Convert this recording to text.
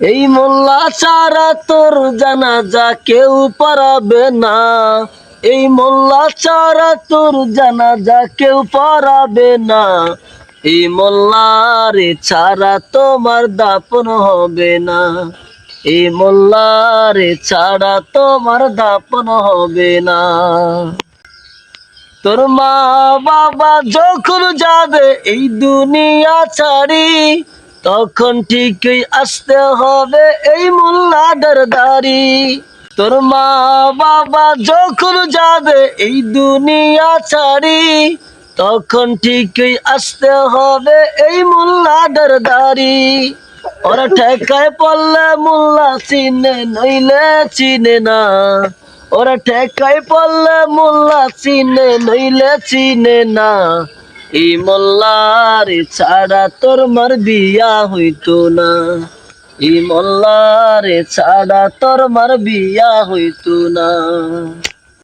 এই মোল্লা চারা তোর জানাজা কেউ পড়াবে না। এই মোল্লা চারা তোর জানাজা কেউ পড়াবে না। এই মোল্লারে ছাড়া তোমার দাপন হবে না। এই মোল্লারে ছাড়া তোমার দাপন হবে না। তোর মা বাবা যখন যাবে এই দুনিয়া ছাড়ি তখন ঠিকই আসতে হবে এই মোল্লাদের তোর মা বাবা যখন যাবে এই দুনিয়া ছাড়ি, তখন ঠিকই আসতে হবে এই মোল্লাদের দাড়ি ওরা ঠেকায় পড়লে মোল্লা চিনে, নইলে চিনে না। ওরা ঠেকায় পড়লে মোল্লা চিনে, নইলে চিনে না। এই মোল্লার ছাড়া তোর মার বিয়া হইতো না। এই মোল্লার ছাড়া তোর মার বিয়া হইতো না।